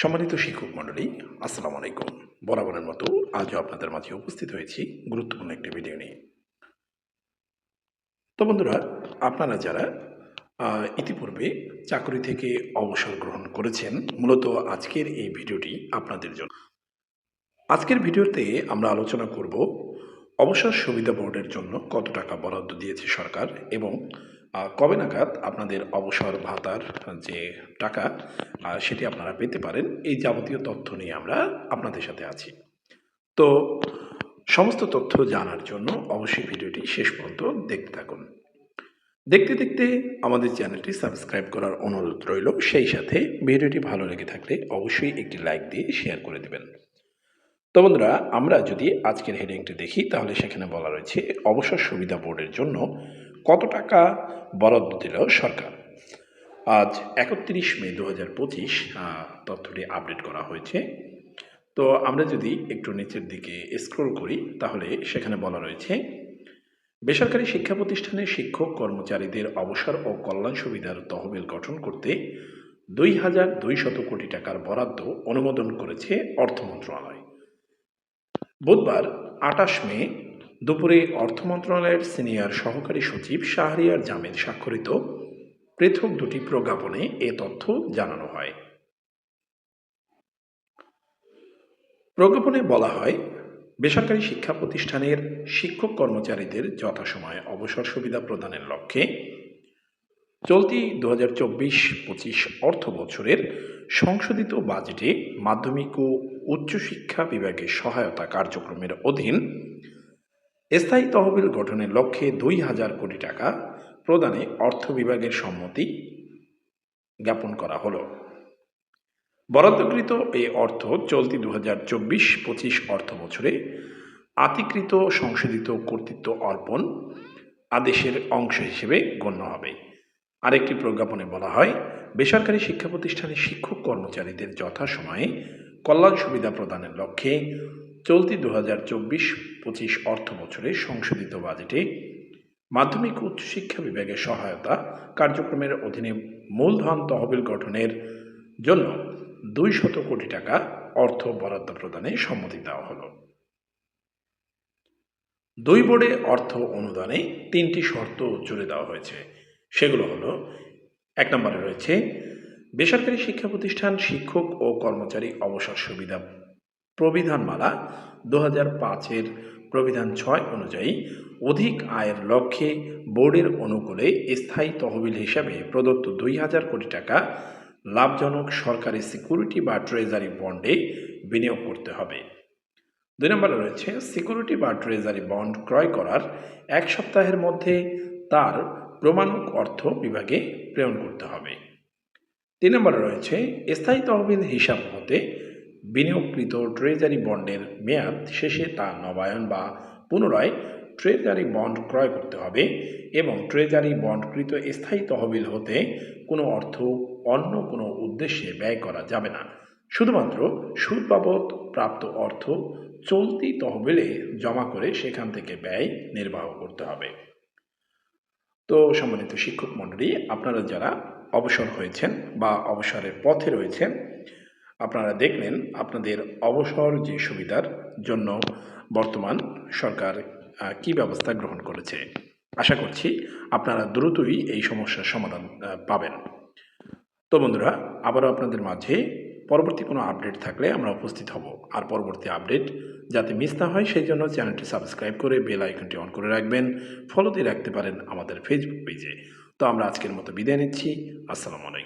সম্মানিত শিক্ষক মণ্ডলী, আসসালামু আলাইকুম। বরাবরের মতো আজও আপনাদের মাঝে উপস্থিত হয়েছি গুরুত্বপূর্ণ একটি ভিডিও নিয়ে। তো বন্ধুরা, আপনারা যারা ইতিপূর্বে চাকরি থেকে অবসর গ্রহণ করেছেন, মূলত আজকের এই ভিডিওটি আপনাদের জন্য। আজকের ভিডিওতে আমরা আলোচনা করব, অবসর সুবিধা বোর্ডের জন্য কত টাকা বরাদ্দ দিয়েছে সরকার এবং কবে নাগাদ আপনাদের অবসর ভাতার যে টাকা সেটি আপনারা পেতে পারেন? এই যাবতীয় তথ্য নিয়ে আমরা আপনাদের সাথে আছি। তো সমস্ত তথ্য জানার জন্য অবশ্যই ভিডিওটি শেষ পর্যন্ত দেখতে থাকুন। দেখতে দেখতে আমাদের চ্যানেলটি সাবস্ক্রাইব করার অনুরোধ রইল। সেই সাথে ভিডিওটি ভালো লেগে থাকলে অবশ্যই একটি লাইক দিয়ে শেয়ার করে দেবেন। তো বন্ধুরা, আমরা যদি আজকের হেডিংটি দেখি, তাহলে সেখানে বলা রয়েছে, অবসর সুবিধা বোর্ডের জন্য কত টাকা বরাদ্দ দিল সরকার? আজ একত্রিশ মে দু হাজার পঁচিশ তথ্যটি আপডেট করা হয়েছে। তো আমরা যদি একটু নিচের দিকে স্ক্রল করি, তাহলে সেখানে বলা রয়েছে, বেসরকারি শিক্ষা প্রতিষ্ঠানের শিক্ষক কর্মচারীদের অবসর ও কল্যাণ সুবিধার তহবিল গঠন করতে দুই হাজার দুইশত কোটি টাকার বরাদ্দ অনুমোদন করেছে অর্থ মন্ত্রণালয়। বুধবার আটাশ মে দুপুরে অর্থ মন্ত্রণালয়ের সিনিয়র সহকারী সচিব শাহরিয়ার জামিদ স্বাক্ষরিত। পৃথক দুটি প্রজ্ঞাপনে এ তথ্য জানানো হয়। প্রজ্ঞাপনে বলা হয়, বেসরকারি শিক্ষা প্রতিষ্ঠানের শিক্ষক কর্মচারীদের যথাসময়ে অবসর সুবিধা প্রদানের লক্ষ্যে চলতি দু হাজার চব্বিশ পঁচিশ অর্থ বছরের সংশোধিত বাজেটে মাধ্যমিক ও উচ্চশিক্ষা বিভাগের সহায়তা কার্যক্রমের অধীন স্থায়ী তহবিল গঠনের লক্ষ্যে দুই হাজার কোটি টাকা প্রদানে অর্থ বিভাগের সম্মতি জ্ঞাপন করা হলো। বরাদ্দকৃত এই অর্থ চলতি দু হাজার চব্বিশ পঁচিশ অর্থ বছরে আতিকৃত সংশোধিত কর্তৃত্ব অর্পণ আদেশের অংশ হিসেবে গণ্য হবে। আরেকটি প্রজ্ঞাপনে বলা হয়, বেসরকারি শিক্ষা প্রতিষ্ঠানের শিক্ষক কর্মচারীদের যথাসময়ে কল্যাণ সুবিধা প্রদানের লক্ষ্যে চলতি দু হাজার চব্বিশ পঁচিশ অর্থ বছরে সংশোধিত বাজেটে মাধ্যমিক উচ্চশিক্ষা বিভাগের সহায়তা কার্যক্রমের অধীনে মূলধন তহবিল গঠনের জন্য দুই শত কোটি টাকা অর্থ বরাদ্দ প্রদানে সম্মতি দেওয়া হলো। দুই বোর্ডে অর্থ অনুদানে তিনটি শর্ত জুড়ে দেওয়া হয়েছে। সেগুলো হলো, এক নম্বরে রয়েছে, বেসরকারি শিক্ষা প্রতিষ্ঠান শিক্ষক ও কর্মচারী অবসর সুবিধা প্রবিধানমালা দু হাজার পাঁচের প্রবিধান ছয় অনুযায়ী অধিক আয়ের লক্ষ্যে বোর্ডের অনুকূলে স্থায়ী তহবিল হিসাবে প্রদত্ত দুই হাজার কোটি টাকা লাভজনক সরকারি সিকিউরিটি বা ট্রেজারি বন্ডে বিনিয়োগ করতে হবে। দুই নম্বরে রয়েছে, সিকিউরিটি বা ট্রেজারি বন্ড ক্রয় করার এক সপ্তাহের মধ্যে তার প্রমাণক অর্থ বিভাগে প্রেরণ করতে হবে। তিন নম্বরে রয়েছে, স্থায়ী তহবিল হিসাব মতে বিনিয়োগকৃত ট্রেজারি বন্ডের মেয়াদ শেষে তা নবায়ন বা পুনরায় ট্রেজারি বন্ড ক্রয় করতে হবে এবং ট্রেজারি বন্ডকৃত স্থায়ী তহবিল হতে কোনো অর্থ, অন্য কোনো উদ্দেশ্যে ব্যয় করা যাবে না। শুধুমাত্র সুদ বাবদ প্রাপ্ত অর্থ চলতি তহবিলে জমা করে সেখান থেকে ব্যয় নির্বাহ করতে হবে। তো সম্মানিত শিক্ষক মণ্ডলী, আপনারা যারা অবসর হয়েছেন বা অবসরের পথে রয়েছেন আপনারা দেখলেন আপনাদের অবসর যে সুবিধার জন্য বর্তমান সরকার কি ব্যবস্থা গ্রহণ করেছে। আশা করছি আপনারা দ্রুতই এই সমস্যার সমাধান পাবেন। তো বন্ধুরা, আবারও আপনাদের মাঝে পরবর্তী কোনো আপডেট থাকলে আমরা উপস্থিত হব। আর পরবর্তী আপডেট যাতে মিস না হয়, সেই জন্য চ্যানেলটি সাবস্ক্রাইব করে বেল আইকনটি অন করে রাখবেন। ফলো দিয়ে রাখতে পারেন আমাদের ফেসবুক পেজে তো আমরা আজকের মতো বিদায় নিচ্ছি। আসসালামু আলাইকুম।